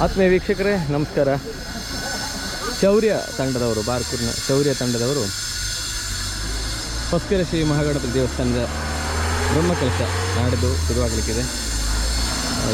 ಆತ್ಮೀಯ ವೀಕ್ಷಕರೇ, ನಮಸ್ಕಾರ. ಶೌರ್ಯ ತಂಡದವರು, ಬಾರ್ಕೂರಿನ ಶೌರ್ಯ ತಂಡದವರು. ಹೊಸ್ಕರ ಶ್ರೀ ಮಹಾಗಣಪತಿ ದೇವಸ್ಥಾನದ ಬ್ರಹ್ಮ ಕೆಲಸ ನಾಡಿದ್ದು ಶುರುವಾಗಲಿಕ್ಕಿದೆ.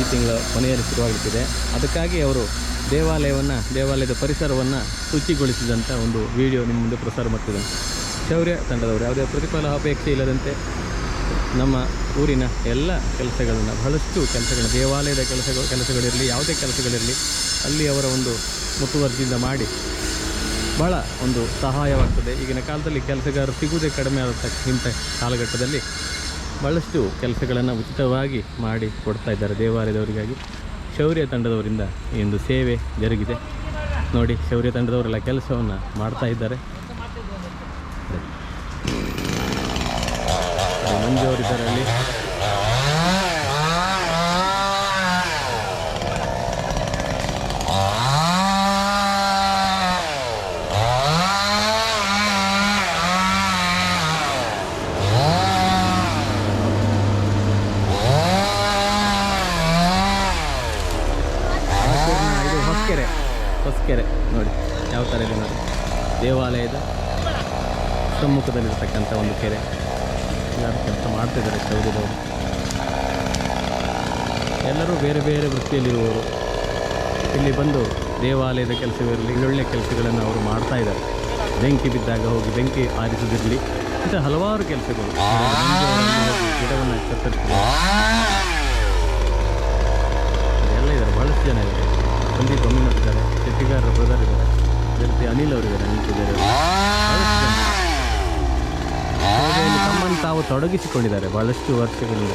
ಈ ತಿಂಗಳ ಕೊನೆಯಲ್ಲಿ ಶುರುವಾಗಲಿಕ್ಕಿದೆ. ಅದಕ್ಕಾಗಿ ಅವರು ದೇವಾಲಯವನ್ನು, ದೇವಾಲಯದ ಪರಿಸರವನ್ನು ಶುಚಿಗೊಳಿಸಿದಂಥ ಒಂದು ವಿಡಿಯೋ ನಿಮ್ಮ ಮುಂದೆ ಪ್ರಸಾರ ಮಾಡ್ತಿದ್ದಾನೆ. ಶೌರ್ಯ ತಂಡದವರು ಯಾವುದೇ ಪ್ರತಿಫಲ, ಅಪೇಕ್ಷೆ ಇಲ್ಲದಂತೆ ನಮ್ಮ ಊರಿನ ಎಲ್ಲ ಕೆಲಸಗಳನ್ನು, ಬಹಳಷ್ಟು ಕೆಲಸಗಳು, ದೇವಾಲಯದ ಕೆಲಸಗಳು, ಕೆಲಸಗಳಿರಲಿ, ಯಾವುದೇ ಕೆಲಸಗಳಿರಲಿ, ಅಲ್ಲಿ ಅವರ ಒಂದು ಮುತುವರ್ಜಿಯಿಂದ ಮಾಡಿ ಬಹಳ ಒಂದು ಸಹಾಯವಾಗ್ತದೆ. ಈಗಿನ ಕಾಲದಲ್ಲಿ ಕೆಲಸಗಾರರು ಸಿಗುವುದೇ ಕಡಿಮೆ ಆದ ಇಂಥ ಕಾಲಘಟ್ಟದಲ್ಲಿ ಭಾಳಷ್ಟು ಕೆಲಸಗಳನ್ನು ಉಚಿತವಾಗಿ ಮಾಡಿ ಕೊಡ್ತಾ ಇದ್ದಾರೆ ದೇವಾಲಯದವರಿಗಾಗಿ. ಶೌರ್ಯ ತಂಡದವರಿಂದ ಈ ಒಂದು ಸೇವೆ ಜರುಗಿದೆ. ನೋಡಿ, ಶೌರ್ಯ ತಂಡದವರೆಲ್ಲ ಕೆಲಸವನ್ನು ಮಾಡ್ತಾ ಇದ್ದಾರೆ. ಮಂಜು ಅವರಿದ್ದಾರೆ ಅಲ್ಲಿ ಹಾಸನ ಇದು ಹೊಸಕೆರೆ. ಹೊಸಕೆರೆ. ನೋಡಿ, ಯಾವ ಥರ ಇದೆ ನೋಡಿ. ದೇವಾಲಯದ ಸಮ್ಮುಖದಲ್ಲಿರ್ತಕ್ಕಂಥ ಒಂದು ಕೆರೆ. ಎಲ್ಲರೂ ಕೆಲಸ ಮಾಡ್ತಿದ್ದಾರೆ ಶೌರ್ಯದವರು. ಎಲ್ಲರೂ ಬೇರೆ ಬೇರೆ ವೃತ್ತಿಯಲ್ಲಿರುವವರು. ಇಲ್ಲಿ ಬಂದು ದೇವಾಲಯದ ಕೆಲಸವಿರಲಿ ಒಳ್ಳೆ ಕೆಲಸಗಳನ್ನು ಅವರು ಮಾಡ್ತಾ ಇದ್ದಾರೆ. ಬೆಂಕಿ ಬಿದ್ದಾಗ ಹೋಗಿ ಬೆಂಕಿ ಆರಿಸೋದಿರಲಿ ಇಂಥ ಹಲವಾರು ಕೆಲಸಗಳು. ಗಿಡವನ್ನು ಎಲ್ಲ ಇದ್ದಾರೆ, ಬಹಳಷ್ಟು ಜನ ಇದ್ದಾರೆ. ಸಂದೀಪ್ ಅಮ್ಮಿನವರಿದ್ದಾರೆ ಶೆಟ್ಟಿಗಾರರ ಬ್ರದರ್ ಇದ್ದಾರೆ. ಅನಿಲ್ ಅವರು. ಇದ್ದಾರೆ ತಮ್ಮನ್ನು ತಾವು ತೊಡಗಿಸಿಕೊಂಡಿದ್ದಾರೆ. ಬಹಳಷ್ಟು ವರ್ಷಗಳಿಂದ.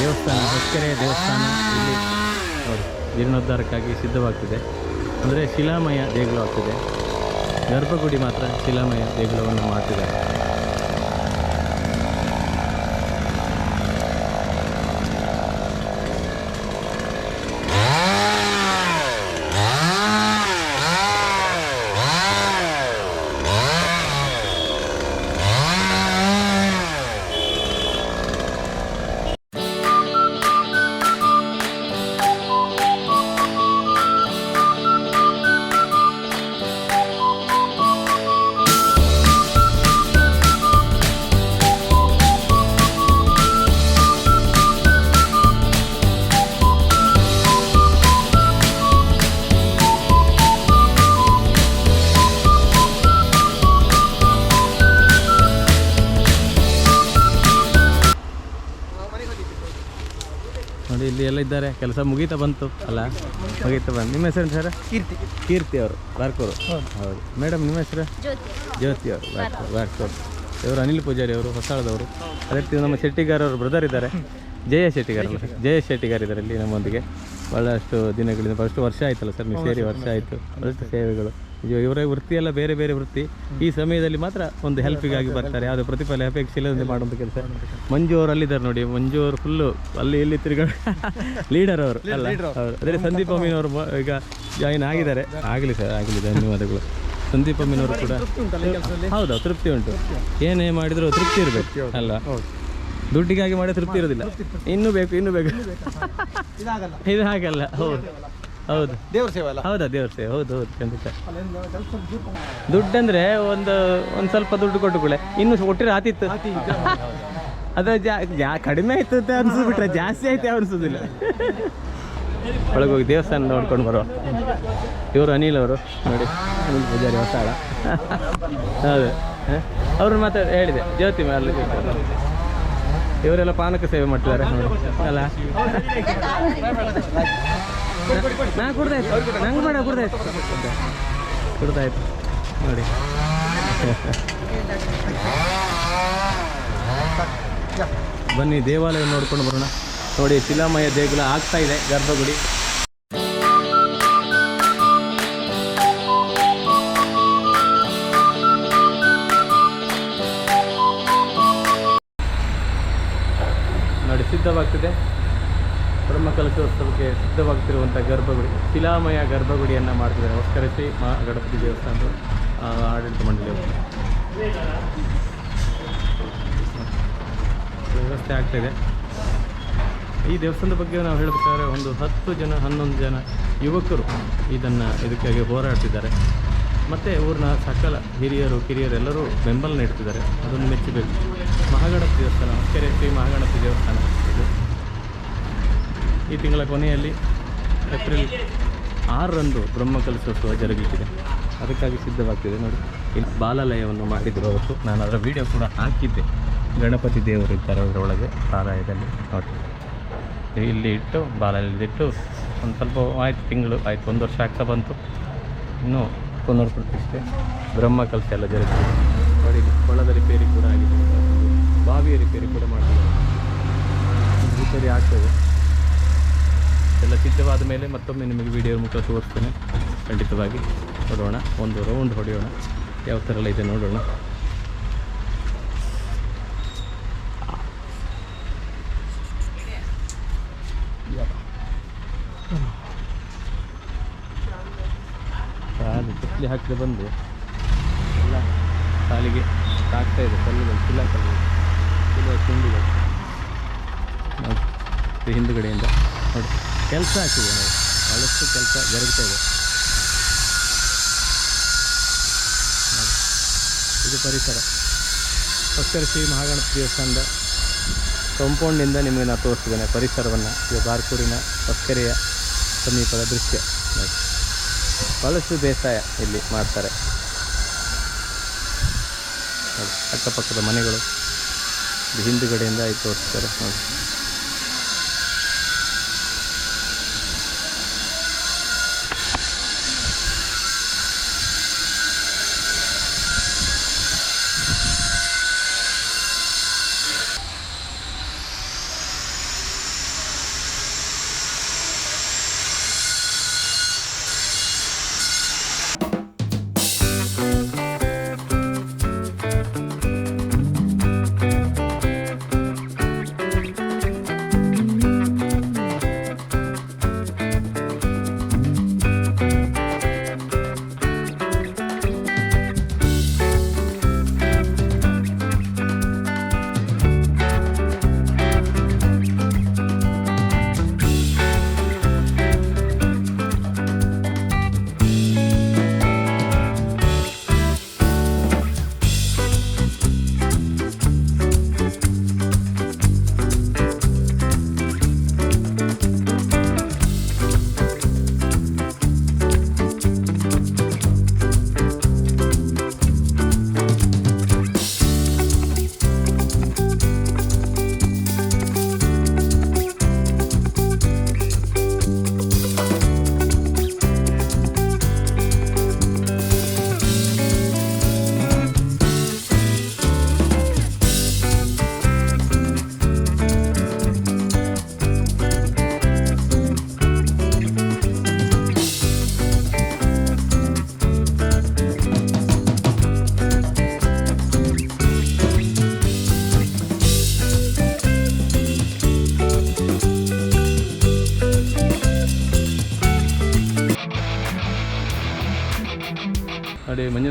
ದೇವಸ್ಥಾನ ಹೊಸಕೆರೆ ದೇವಸ್ಥಾನ ಇಲ್ಲಿ ಜೀರ್ಣೋದ್ಧಾರಕ್ಕಾಗಿ ಸಿದ್ಧವಾಗ್ತಿದೆ. ಅಂದರೆ ಶಿಲಾಮಯ ದೇಗುಲ ಆಗ್ತಿದೆ. ಗರ್ಭಗುಡಿ ಮಾತ್ರ ಶಿಲಾಮಯ ದೇಗುಲವನ್ನು ಮಾಡ್ತಿದ್ದಾರೆ. ನೋಡಿ ಇಲ್ಲಿ ಎಲ್ಲ ಇದ್ದಾರೆ. ಕೆಲಸ ಮುಗೀತಾ ಬಂತು. ಅಲ್ಲ ಮುಗೀತಾ ಬಂತು. ನಿಮ್ಮ ಹೆಸರು ಸರ್? ಕೀರ್ತಿ. ಕೀರ್ತಿ ಅವರು ಬಾರ್ಕೋರು. ಹೌದು. ಮೇಡಮ್ ನಿಮ್ಮ ಹೆಸರು? ಜ್ಯೋತಿ. ಜ್ಯೋತಿ ಅವರು ಬಾರ್ಕೋರು ಬಾರ್ಕೋರು. ಇವರು ಅನಿಲ್ ಪೂಜಾರಿ ಅವರು ಹೊಸಳದವರು. ಅದೇ ರೀತಿ ನಮ್ಮ ಶೆಟ್ಟಿಗಾರವರು ಬ್ರದರ್ ಇದ್ದಾರೆ. ಜಯ ಶೆಟ್ಟಿಗಾರ ಅಲ್ಲ ಜಯ ಶೆಟ್ಟಿಗಾರ ಇದ್ದಾರೆ ಇಲ್ಲಿ ನಮ್ಮೊಂದಿಗೆ. ಭಾಳಷ್ಟು ದಿನಗಳಿಂದ ಭಾಳಷ್ಟು ವರ್ಷ ಆಯ್ತಲ್ಲ ಸರ್ ನೀವು ಸೇರಿ ವರ್ಷ ಆಯಿತು. ಭಾಳಷ್ಟು ಸೇವೆಗಳು. ಇವರ ವೃತ್ತಿ ಎಲ್ಲ ಬೇರೆ ಬೇರೆ ವೃತ್ತಿ. ಈ ಸಮಯದಲ್ಲಿ ಮಾತ್ರ ಒಂದು ಹೆಲ್ಪಿಗಾಗಿ ಬರ್ತಾರೆ. ಯಾವುದೇ ಪ್ರತಿಫಲ ಅಪೇಕ್ಷೆ ಇಲ್ಲದಂತೆ ಮಾಡುವಂಥ ಕೆಲಸ. ಮಂಜು ಅವರು ಅಲ್ಲಿದ್ದಾರೆ ನೋಡಿ. ಮಂಜು ಅವರು ಫುಲ್ಲು ಅಲ್ಲಿ ಇಲ್ಲಿ ತಿರುಗಾಡ ಲೀಡರ್ ಅವರು ಅಲ್ಲ ಅವರು ಅದೇ ಸಂದೀಪ್ ಅಮೀನ್ ಅವರು ಈಗ ಜಾಯಿನ್ ಆಗಿದ್ದಾರೆ. ಆಗಲಿ ಸರ್ ಆಗಲಿ ಧನ್ಯವಾದಗಳು. ಸಂದೀಪ್ ಅಮೀನ್ ಅವರು ಕೂಡ ಹೌದು ತೃಪ್ತಿ ಉಂಟು. ಏನೇ ಮಾಡಿದ್ರು ತೃಪ್ತಿ ಇರಬೇಕು ಅಲ್ಲ. ದುಡ್ಡಿಗಾಗಿ ಮಾಡಿ ತೃಪ್ತಿ ಇರೋದಿಲ್ಲ ಇನ್ನೂ ಬೇಕು ಇನ್ನೂ ಬೇಕು. ಇದು ಹಾಗಲ್ಲ ಹೌದು. ಹೌದು. ದೇವ್ರ ಸೇವೆ ಅಲ್ಲ? ಹೌದಾ ದೇವ್ರ ಸೇವೆ. ಹೌದು ಹೌದು ಖಂಡಿತ. ದುಡ್ಡಂದ್ರೆ ಒಂದು ಒಂದು ಸ್ವಲ್ಪ ದುಡ್ಡು ಕೊಟ್ಟು ಕೂಡ ಇನ್ನು ಒಟ್ಟಿರ ಆತಿತ್ತು ಅದ ಜಾ ಕಡಿಮೆ ಆಯ್ತು ಅಂತ ಅನ್ಸ್ಬಿಟ್ರೆ ಜಾಸ್ತಿ ಆಯ್ತು ಅನ್ಸೋದಿಲ್ಲ. ಒಳಗೆ ಹೋಗಿ ದೇವಸ್ಥಾನ ನೋಡ್ಕೊಂಡು ಬರುವ. ಇವರು ಅನಿಲ್ ಅವರು. ನೋಡಿ ಅನಿಲ್ ಪೂಜಾರಿ ಹೊಸಾಳ ಹೌದು. ಅವ್ರನ್ನ ಮಾತ್ರ ಹೇಳಿದೆ ಜ್ಯೋತಿ ಮೇಲೆ ಇವರೆಲ್ಲ ಪಾನಕ ಸೇವೆ ಮಾಡ್ತಿದ್ದಾರೆ. ನೋಡಿ. ಅಲ್ಲ? ನಾ ಕುಡ್ದಾಯ್ತು. ನಂಗೆ ಬೇಡ, ಕುಡ್ದಾಯ್ತು. ಕುಡ್ದಾಯ್ತು. ನೋಡಿ. ಬನ್ನಿ, ದೇವಾಲಯ ನೋಡ್ಕೊಂಡು ಬರೋಣ. ನೋಡಿ, ಶಿಲಾಮಯ ದೇಗುಲ ಆಗ್ತಾ ಇದೆ, ಗರ್ಭಗುಡಿ. ನೋಡಿ, ಸಿದ್ಧವಾಗ್ತಿದೆ. ಬ್ರಹ್ಮಕಲಶೋತ್ಸವಕ್ಕೆ ಸಿದ್ಧವಾಗ್ತಿರುವಂಥ ಗರ್ಭಗುಡಿ, ಶಿಲಾಮಯ ಗರ್ಭಗುಡಿಯನ್ನು ಮಾಡ್ತಿದ್ದಾರೆ. ಹೊಸ್ಕರ ಮಾ ಗಣಪತಿ ದೇವಸ್ಥಾನದ ಆಡಳಿತ ಮಂಡಳಿಯವರು. ವ್ಯವಸ್ಥೆ ಆಗ್ತಾಯಿದೆ ಈ ದೇವಸ್ಥಾನದ ಬಗ್ಗೆ ನಾವು ಹೇಳಬೇಕಾದ್ರೆ ಒಂದು ಹತ್ತು ಜನ, ಹನ್ನೊಂದು ಜನ ಯುವಕರು ಇದನ್ನು ಇದಕ್ಕಾಗಿ ಹೋರಾಡ್ತಿದ್ದಾರೆ. ಮತ್ತು ಊರಿನ ಸಕಲ ಹಿರಿಯರು ಕಿರಿಯರು ಎಲ್ಲರೂ ಬೆಂಬಲ ನೀಡ್ತಿದ್ದಾರೆ. ಅದನ್ನು ಮೆಚ್ಚಬೇಕು. ಮಹಾಗಣಪತಿ ದೇವಸ್ಥಾನ ಕೆರೆ ಮಹಾಗಣಪತಿ ದೇವಸ್ಥಾನ. ಈ ತಿಂಗಳ ಕೊನೆಯಲ್ಲಿ ಏಪ್ರಿಲ್ ಆರರಂದು ಬ್ರಹ್ಮ ಕಲಶೋತ್ಸವ ಜರುಗಿಸಿದೆ ಅದಕ್ಕಾಗಿ ಸಿದ್ಧವಾಗ್ತಿದೆ ನೋಡಿ. ಇಲ್ಲಿ ಬಾಲಾಲಯವನ್ನು ಮಾಡಿದ್ರು ಅವತ್ತು ನಾನು ಅದರ ವಿಡಿಯೋ ಕೂಡ ಹಾಕಿದ್ದೆ. ಗಣಪತಿ ದೇವರು ಇದ್ದಾರೆ ಅದರೊಳಗೆ ಆಲಯದಲ್ಲಿ ನೋಡಿ. ಇಲ್ಲಿ ಇಟ್ಟು ಬಾಲಲ್ಲಿಟ್ಟು ಒಂದು ಸ್ವಲ್ಪ ಆಯ್ತು, ತಿಂಗಳು ಆಯಿತು, ಒಂದು ವರ್ಷ ಆಗ್ತಾ ಬಂತು. ಇನ್ನೂ ಪುನರ್ ಪ್ರತಿಷ್ಠೆ ಬ್ರಹ್ಮ ಕಲಶ ಎಲ್ಲ ಜರುಗಿದೆ. ನೋಡಿ ಕೊಳದ ರಿಪೇರಿ ಕೂಡ ಆಗಿದೆ. ಬಾವಿಯ ರಿಪೇರಿ ಕೂಡ ಮಾಡಿದೆ ರಿಪೇರಿ ಆಗ್ತದೆ. ಎಲ್ಲ ಸಿದ್ಧವಾದ ಮೇಲೆ ಮತ್ತೊಮ್ಮೆ ನಿಮಗೆ ವಿಡಿಯೋ ಮುಖ ತೋರಿಸ್ತೇನೆ. ಖಂಡಿತವಾಗಿ ನೋಡೋಣ. ಒಂದು ರೌಂಡ್ ಹೊಡೆಯೋಣ. ಯಾವ ಥರ ಎಲ್ಲ ಇದೆ ನೋಡೋಣ. ಕತ್ಲಿ ಹಾಕಿದ್ರೆ ಬಂದು ಎಲ್ಲ ಕಾಲಿಗೆ ತಾಗ್ತಾ ಇದೆ. ಕಲ್ಲುಗಳು ಕಿಲ್ಲ ಕಲ್ಲುಗಳು ಕಿಲ್ಲ ತುಂಬಿದೆ. ಹಿಂದುಗಡೆಯಿಂದ ನೋಡಿ. ಕೆಲಸ ಹಾಕಿದೆ ನಾವು ಭಾಳಷ್ಟು ಕೆಲಸ ಜರುಗ್ತಾ ಇದೆ. ಇದು ಪರಿಸರ. ಭಕ್ತರ ಶ್ರೀ ಮಹಾಗಣಪತಿ ದೇವಸ್ಥಾನದ ಕಾಂಪೌಂಡಿಂದ ನಿಮಗೆ ನಾನು ತೋರಿಸ್ತಿದ್ದೇನೆ ಪರಿಸರವನ್ನು. ಇದು ಬಾರ್ಕೂರಿನ ಹೊಸ್ಕೆರೆಯ ಸಮೀಪದ ದೃಶ್ಯ. ಭಾಳಷ್ಟು ಬೇಸಾಯ ಇಲ್ಲಿ ಮಾಡ್ತಾರೆ. ಅಕ್ಕಪಕ್ಕದ ಮನೆಗಳು. ಹಿಂದುಗಡೆಯಿಂದ ಇಲ್ಲಿ ತೋರಿಸ್ತಾರೆ. ನೋಡಿ.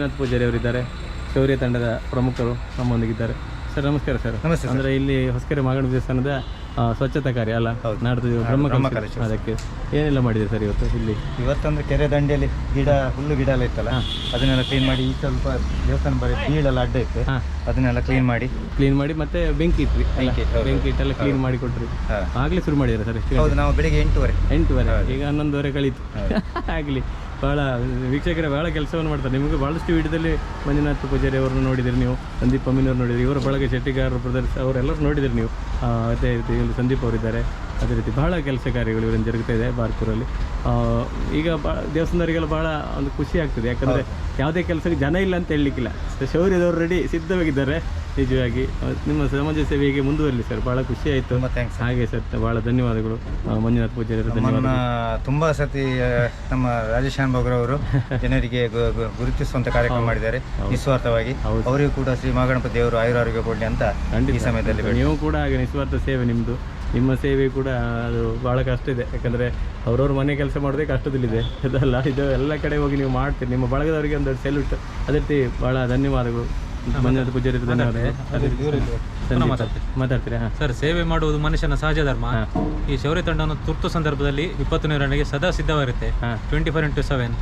ಮಂಜುನಾಥ್ ಪೂಜಾರಿ ಅವರಿದ್ದಾರೆ. ಶೌರ್ಯ ತಂಡದ ಪ್ರಮುಖರು ನಮ್ಮೊಂದಿಗಿದ್ದಾರೆ. ಸರ್ ನಮಸ್ಕಾರ ಸರ್. ನಮಸ್ತೆ ಅಂದ್ರೆ ಇಲ್ಲಿ ಹೊಸಕೆರೆ ಮಾಗಣ ದೇವಸ್ಥಾನದ ಆ, ಸ್ವಚ್ಛತಾ ಕಾರ್ಯ ಅಲ್ಲ. ನಾಡ್ದು ಬ್ರಹ್ಮ. ಕಲಶ. ಅದಕ್ಕೆ ಏನೆಲ್ಲ ಮಾಡಿದೆ ಸರ್ ಇವತ್ತು ಇಲ್ಲಿ? ಇವತ್ತಂದ್ರೆ ಕೆರೆ ದಂಡೆಯಲ್ಲಿ ಗಿಡ ಹುಲ್ಲು ಗಿಡ ಎಲ್ಲ ಇತ್ತಲ್ಲ ಅದನ್ನೆಲ್ಲ ಕ್ಲೀನ್ ಮಾಡಿ ಈ ಸ್ವಲ್ಪ ದೇವಸ್ಥಾನ ಬರೀ ಬೀಳೆಲ್ಲ ಅಡ್ಡ ಇತ್ತು. ಹಾಂ. ಅದನ್ನೆಲ್ಲ ಕ್ಲೀನ್ ಮಾಡಿ. ಕ್ಲೀನ್ ಮಾಡಿ ಮತ್ತೆ ಬೆಂಕಿ ಇಟ್ರಿ ಅಲ್ಲ? ಬೆಂಕಿ ಇಟ್ಟು, ಹೌದು. ಬೆಂಕಿ ಇಟ್ಟೆಲ್ಲ ಕ್ಲೀನ್ ಮಾಡಿ ಕೊಟ್ರಿ. ಹಾ. ಆಗ್ಲೇ ಶುರು ಮಾಡಿದ್ದಾರೆ ಸರ್ ಎಷ್ಟು ಹೌದು ನಾವು ಬೆಳಿಗ್ಗೆ ಎಂಟೂವರೆ. ಎಂಟುವರೆ. ಈಗ ಹನ್ನೊಂದುವರೆ ಕಳೀತು. ಆಗಲಿ. ಭಾಳ ವೀಕ್ಷಕರ ಭಾಳ ಕೆಲಸವನ್ನು ಮಾಡ್ತಾರೆ. ನಿಮಗೆ ಭಾಳಷ್ಟು ವಿಡಿಯೋದಲ್ಲಿ ಮಂಜುನಾಥ್ ಪೂಜಾರಿ ಅವರನ್ನು ನೋಡಿದಿರಿ ನೀವು, ಸಂದೀಪ್ ಅಮ್ಮಿನವ್ರು ನೋಡಿದಿರಿ, ಇವರ ಬಳಗ ಶೆಟ್ಟಿಗಾರರು ಬ್ರದರ್ಸ್ ಅವರೆಲ್ಲರೂ ನೋಡಿದಿರಿ ನೀವು. ಅದೇ ರೀತಿ ಸಂದೀಪ್ ಅವರಿದ್ದಾರೆ. ಅದೇ ರೀತಿ ಬಹಳ ಕೆಲಸ ಕಾರ್ಯಗಳು ಇವರಿಂದ ಜರುಗ್ತಾ ಇದೆ ಬಾರ್ಕೂರಲ್ಲಿ ಈಗ ಬಾ ದೇವಸ್ಥಾನದವರಿಗೆಲ್ಲ ಬಹಳ ಒಂದು ಖುಷಿ ಆಗ್ತದೆ. ಯಾಕಂದರೆ ಯಾವುದೇ ಕೆಲಸಕ್ಕೆ ಜನ ಇಲ್ಲ ಅಂತ ಹೇಳಲಿಕ್ಕಿಲ್ಲ. ಶೌರ್ಯದವರು ರೆಡಿ ಸಿದ್ಧವಾಗಿದ್ದಾರೆ ನಿಜವಾಗಿ. ನಿಮ್ಮ ಸಮಾಜ ಸೇವೆಗೆ ಮುಂದುವರಲಿ ಸರ್. ಬಹಳ ಖುಷಿ ಆಯಿತು. ತುಂಬ ಥ್ಯಾಂಕ್ಸ್ ಹಾಗೆ ಸರ್ ಬಹಳ ಧನ್ಯವಾದಗಳು. ಮಂಜುನಾಥ್ ಪೂಜಾರಿ ಧನ್ಯವಾದ ತುಂಬಾ ಸತಿ ನಮ್ಮ ರಾಜಶಾನ್ ಬಗ್ರವರು ಜನರಿಗೆ ಗು- ಗು- ಗುರುತಿಸುವಂತ ಕಾರ್ಯಕ್ರಮ ಮಾಡಿದ್ದಾರೆ. ನಿಸ್ವಾರ್ಥವಾಗಿ. ಅವರಿಗೂ ಕೂಡ ಶ್ರೀ ಮಹಾಗಣಪತಿ ದೇವರು ಆಯುರಾರೋಗ್ಯ ಕೊಡಲಿ ಅಂತ ಈ ಸಮಯದಲ್ಲಿ ಬೇಡ ನೀವು ಕೂಡ ಹಾಗೆ ನಿಸ್ವಾರ್ಥ ಸೇವೆ ನಿಮ್ಮದು ನಿಮ್ಮ ಸೇವೆ ಕೂಡ ಅದು ಭಾಳ ಕಷ್ಟ ಇದೆ. ಯಾಕಂದರೆ ಅವ್ರವ್ರ ಮನೆ ಕೆಲಸ ಮಾಡೋದೇ ಕಷ್ಟದಲ್ಲಿದೆ. ಅದಲ್ಲ ಇದು ಎಲ್ಲ ಕಡೆ ಹೋಗಿ ನೀವು ಮಾಡ್ತೀರಿ. ನಿಮ್ಮ ಬಳಗದವರಿಗೆ ಒಂದು ಸೆಲ್ಯೂಟ್ ಅದೇ ರೀತಿ ಭಾಳ ಧನ್ಯವಾದಗಳು. ಮಂಜುನಾಥ ಪೂಜಾರಿ ಧನ್ಯವಾದ ಮಾತಾಡ್ತೀರಾ. ಹಾಂ. ಸರ್ ಸೇವೆ ಮಾಡುವುದು ಮನುಷ್ಯನ ಸಹಜ ಧರ್ಮ. ಈ ಶೌರ್ಯ ತಂಡವನ್ನು ತುರ್ತು ಸಂದರ್ಭದಲ್ಲಿ ವಿಪತ್ತು ನಿರ್ವಹಣೆಗೆ ಸದಾ ಸಿದ್ಧವಾಗಿರುತ್ತೆ. ಟ್ವೆಂಟಿ ಫೋರ್ ಇಂಟು ಸೆವೆನ್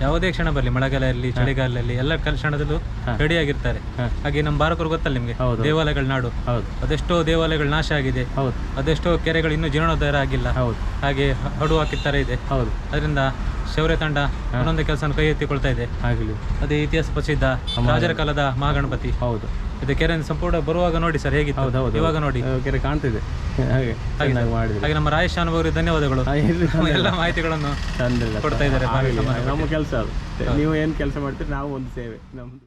ಯಾವುದೇ ಕ್ಷಣ ಬರಲಿ ಮಳೆಗಾಲ ಇರಲಿ ಚಳಿಗಾಲ ಇರಲಿ ಎಲ್ಲ ಕ್ಷಣದಲ್ಲೂ ರೆಡಿ ಆಗಿರ್ತಾರೆ ಹಾಗೆ ನಮ್ಮ ಭಾರತರು ಗೊತ್ತಲ್ಲ ನಿಮಗೆ. ದೇವಾಲಯಗಳ ನಾಡು. ಅದೆಷ್ಟೋ ದೇವಾಲಯಗಳು ನಾಶ ಆಗಿದೆ. ಅದೆಷ್ಟೋ ಕೆರೆಗಳು ಇನ್ನೂ ಜೀರ್ಣೋದ್ಧಾರ ಆಗಿಲ್ಲ. ಹಾಗೆ ಹಡುವಾಕಿ ಹಡು ಹಾಕಿತ್ತಾರೆ ಇದೆ. ಅದರಿಂದ ಶೌರ್ಯ ತಂಡ ಒಂದೊಂದು ಕೆಲಸ ಕೈ ಎತ್ತಿಕೊಳ್ತಾ ಇದೆ. ಆಗಲಿ. ಅದೇ ಇತಿಹಾಸ ಪ್ರಸಿದ್ಧ ರಾಜರ ಕಾಲದ ಮಹಾಗಣಪತಿ. ಹೌದು. ಇದು ಕೆರೆ ಸಂಪೂರ್ಣ ಬರುವಾಗ ನೋಡಿ ಸರ್ ಹೇಗಿತ್ತು? ಹೌದು ಹೌದು. ಇವಾಗ ನೋಡಿ. ಕೆರೆ ಕಾಣ್ತಿದೆ. ಹಾಗೆ ಹಾಗೆ ನಮ್ಮ ರಾಯೇಶ್ ಅನುಭವರಿಗೆ ಧನ್ಯವಾದಗಳು. ಎಲ್ಲ ಮಾಹಿತಿಗಳನ್ನು ಕೊಡ್ತಾ ಇದ್ದಾರೆ. ನಮ್ಮ ಕೆಲಸ ಅದು. ನೀವು ಏನು ಕೆಲಸ ಮಾಡ್ತೀರಿ ನಾವು ಒಂದು ಸೇವೆ. ನಮ್ದು.